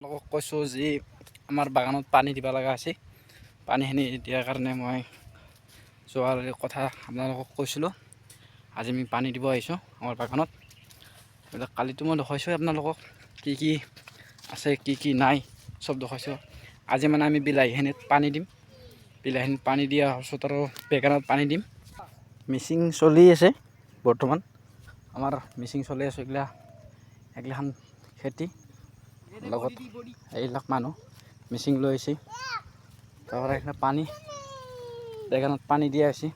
আপোনালোকক কৈছোঁ যি আমাৰ বাগানত পানী দিব লগা আছে পানীখিনি দিয়াৰ কাৰণে মই যোৱাৰ কথা আপোনালোকক কৈছিলোঁ। আজি আমি পানী দিব আহিছোঁ আমাৰ বাগানত। কালিতো মই দেখুৱাইছোঁ আপোনালোকক। কি কি আছে কি কি নাই চব দেখুৱাইছোঁ। আজি মানে আমি বিলাহীখিনিত পানী দিম। বিলাহীখিনিত পানী দিয়াৰ পাছত আৰু বেগানত পানী দিম। মিচিং চলি আছে বৰ্তমান। আমাৰ মিচিং চলি আছে এইগিলা এইগিলাখান খেতি। লগত এইবিলাক মানুহ মিচিং লৈ আহিছে। তাৰপৰা এইখানে পানী বেগানত পানী দিয়া হৈছে।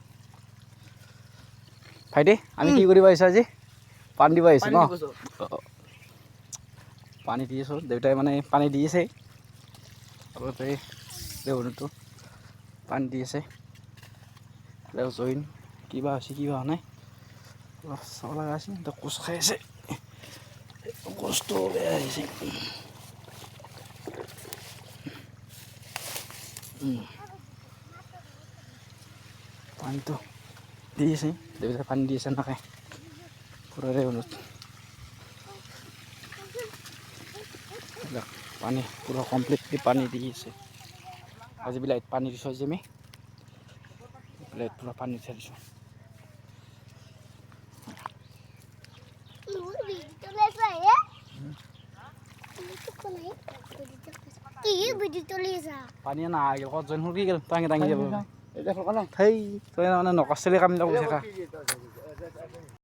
ভাইটি আমি কি কৰিব আহিছোঁ আজি? পানী দিব আহিছোঁ ন? পানী দি আছোঁ দেউতাই মানে পানী দি আছে। লগতে দেউৰটো পানী দি আছে। আৰু জইন কিবা হৈছে কিবা হোৱা নাই। অলপ চাব লগা আছে এতিয়া কোচ খাই আছে। কোচটো বেয়া হৈছে। পানীটো দি আছে দেউতাই পানী দি আছে নাখায় পুৰাৰে এইবিলাক পানী পুৰা কমপ্লিটলি পানী দি আছে আজি বিলাহীত পানী দিছোঁ আজি আমি বিলাহীত পূৰা পানী উঠাই দিছোঁ কি চলি পানী না ক'ত জইন হ'ল কি গ'ল টাঙি টাঙি যাব সেই তই মানে নকচিলে কামবিলাক কৰি থাকা